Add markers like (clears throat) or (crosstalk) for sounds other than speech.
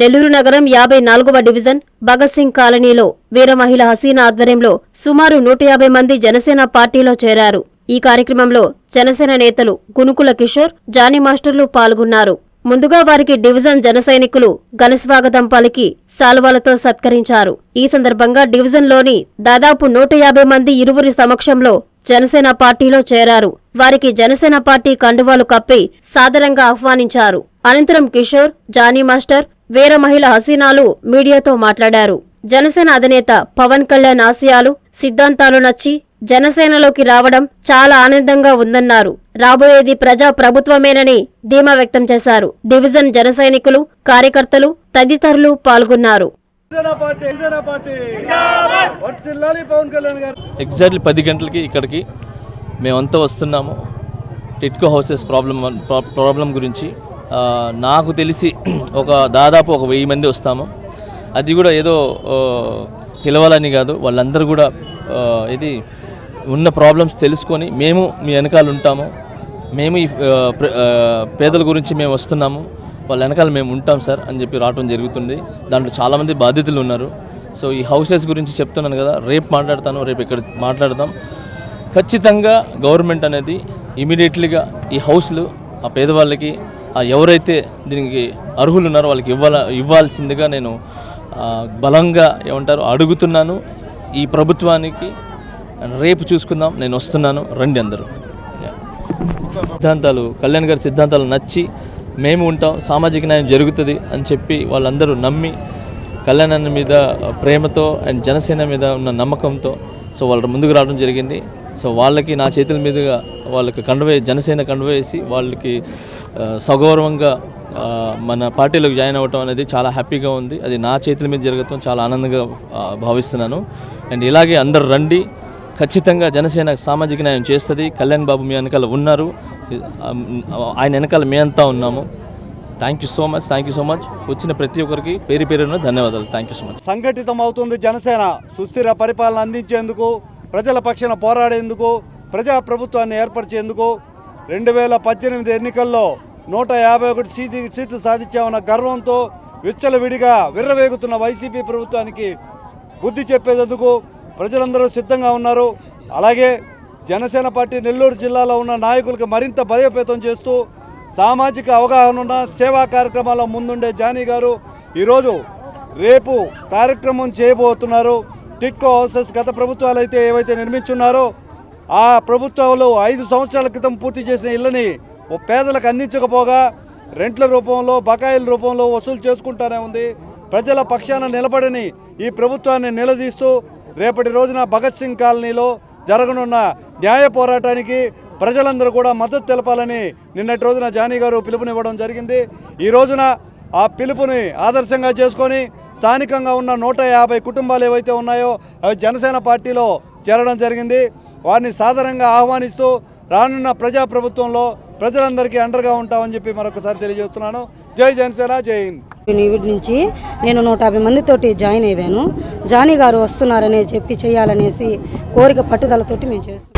నెల్లూరు నగరం యాభై నాలుగవ డివిజన్ భగత్ సింగ్ కాలనీలో వీర మహిళ హసీనా ఆధ్వర్యంలో సుమారు నూట యాభై మంది జనసేన పార్టీలో చేరారు. ఈ కార్యక్రమంలో జనసేన నేతలు గునుకుల కిషోర్ జానీ మాస్టర్లు పాల్గొన్నారు. ముందుగా వారికి డివిజన్ జన సైనికులు ఘనస్వాగతం పలికి సాల్వాలతో సత్కరించారు. ఈ సందర్భంగా డివిజన్లోని దాదాపు నూట యాభై మంది ఇరువురి సమక్షంలో జనసేన పార్టీలో చేరారు. వారికి జనసేన పార్టీ కండువాలు కప్పి సాదరంగా ఆహ్వానించారు. అనంతరం కిషోర్ జానీ మాస్టర్ వీర మహిళ హసీనాలు మీడియాతో మాట్లాడారు. జనసేన అధినేత పవన్ కళ్యాణ్ ఆశయాలు సిద్ధాంతాలు నచ్చి జనసేనలోకి రావడం చాలా ఆనందంగా ఉందన్నారు. రాబోయేది ప్రజా ప్రభుత్వమేనని ధీమా వ్యక్తం చేశారు. డివిజన్ జన సైనికులు కార్యకర్తలు తదితరులు పాల్గొన్నారు. Janasena party Janasena party. వర్తిల్లాలి పవన్ కళ్యాణ్ గారు. ఎగ్జాక్ట్లీ పది గంటలకి ఇక్కడికి మేమంతా వస్తున్నాము. టిట్కో హౌసెస్ ప్రాబ్లం ప్రా- ప్రాబ్లం గురించి నాకు తెలిసి (clears throat) ఒక దాదాపు ఒక వెయ్యి మంది వస్తాము. అది కూడా ఏదో పిలవాలని కాదు వాళ్ళందరూ కూడా ఇది ఉన్న ప్రాబ్లమ్స్ తెలుసుకొని మేము మీ వెనకాల ఉంటాము. మేము ఈ పేదల గురించి మేము వస్తున్నాము. వాళ్ళ వెనకాల మేము ఉంటాం సార్ అని చెప్పి రావటం జరుగుతుంది. దాంట్లో చాలామంది బాధితులు ఉన్నారు. సో ఈ హౌసెస్ గురించి చెప్తున్నాను కదా రేపు మాట్లాడతాను రేపు ఇక్కడ మాట్లాడదాం. ఖచ్చితంగా గవర్నమెంట్ అనేది ఇమీడియట్లీగా ఈ హౌస్లు ఆ పేదవాళ్ళకి ఎవరైతే దీనికి అర్హులు ఉన్నారో వాళ్ళకి ఇవ్వాల ఇవ్వాల్సిందిగా నేను బలంగా ఏమంటారు అడుగుతున్నాను. ఈ ప్రభుత్వానికి రేపు చూసుకుందాం. నేను వస్తున్నాను. రండి అందరూ. సిద్ధాంతాలు కళ్యాణ్ గారి సిద్ధాంతాలు నచ్చి మేము ఉంటాం. సామాజిక న్యాయం జరుగుతుంది అని చెప్పి వాళ్ళందరూ నమ్మి కళ్యాణాన్ని మీద ప్రేమతో అండ్ జనసేన మీద ఉన్న నమ్మకంతో సో వాళ్ళు ముందుకు రావడం జరిగింది. సో వాళ్ళకి నా చేతుల మీదుగా వాళ్ళకి కండువే జనసేన కండువేసి వాళ్ళకి సగౌరవంగా మన పార్టీలోకి జాయిన్ అవ్వటం అనేది చాలా హ్యాపీగా ఉంది. అది నా చేతుల మీద జరగటం చాలా ఆనందంగా భావిస్తున్నాను. అండ్ ఇలాగే అందరు రండి. ఖచ్చితంగా జనసేన సామాజిక న్యాయం చేస్తుంది. కళ్యాణ్ బాబు మీ వెనకాల ఉన్నారు. ఆయన వెనకాల మేమంతా ఉన్నాము. Thank you so much thank you so much వచ్చిన ప్రతి ఒక్కరికి పేరు పేరున ధన్యవాదాలు. థ్యాంక్ యూ సో మచ్ సంఘటితం అవుతుంది జనసేన. సుస్థిర పరిపాలన అందించేందుకు ప్రజల పక్షాన పోరాడేందుకు ప్రజా ప్రభుత్వాన్ని ఏర్పరిచేందుకు రెండు వేల పద్దెనిమిది ఎన్నికల్లో నూట యాభై ఒకటి సీటి సీట్లు సాధించామన్న గర్వంతో విచ్చలవిడిగా విర్రవేగుతున్న వైసీపీ ప్రభుత్వానికి బుద్ధి చెప్పేందుకు ప్రజలందరూ సిద్ధంగా ఉన్నారు. అలాగే జనసేన పార్టీ నెల్లూరు జిల్లాలో ఉన్న నాయకులకు మరింత బలోపేతం చేస్తూ సామాజిక అవగాహన ఉన్న సేవా కార్యక్రమాల్లో ముందుండే జానీ గారు ఈరోజు రేపు కార్యక్రమం చేయబోతున్నారు. టిట్కో హౌసెస్ గత ప్రభుత్వాలు అయితే ఏవైతే నిర్మించున్నారో ఆ ప్రభుత్వాలు ఐదు సంవత్సరాల క్రితం పూర్తి చేసిన ఇళ్ళని ఓ పేదలకు అందించకపోగా రెంట్ల రూపంలో బకాయిల రూపంలో వసూలు చేసుకుంటానే ఉంది. ప్రజల పక్షాన నిలబడని ఈ ప్రభుత్వాన్ని నిలదీస్తూ రేపటి రోజున భగత్ సింగ్ కాలనీలో జరగనున్న న్యాయ పోరాటానికి ప్రజలందరూ కూడా మద్దతు తెలపాలని నిన్నటి రోజున జానీ గారు పిలుపునివ్వడం జరిగింది. ఈ రోజున ఆ పిలుపుని ఆదర్శంగా చేసుకొని స్థానికంగా ఉన్న నూట యాభై కుటుంబాలు ఏవైతే ఉన్నాయో అవి జనసేన పార్టీలో చేరడం జరిగింది. వారిని సాధారణంగా ఆహ్వానిస్తూ రానున్న ప్రజాప్రభుత్వంలో ప్రజలందరికీ అండర్గా ఉంటామని చెప్పి మరొకసారి తెలియజేస్తున్నాను. జై జనసేన జై హింద్. వీటి నుంచి నేను నూట యాభై మందితోటి జాయిన్ అయ్యాను. జానీ గారు వస్తున్నారనే చెప్పి చేయాలనేసి కోరిక పట్టుదలతోటి మేము చేస్తున్నాం.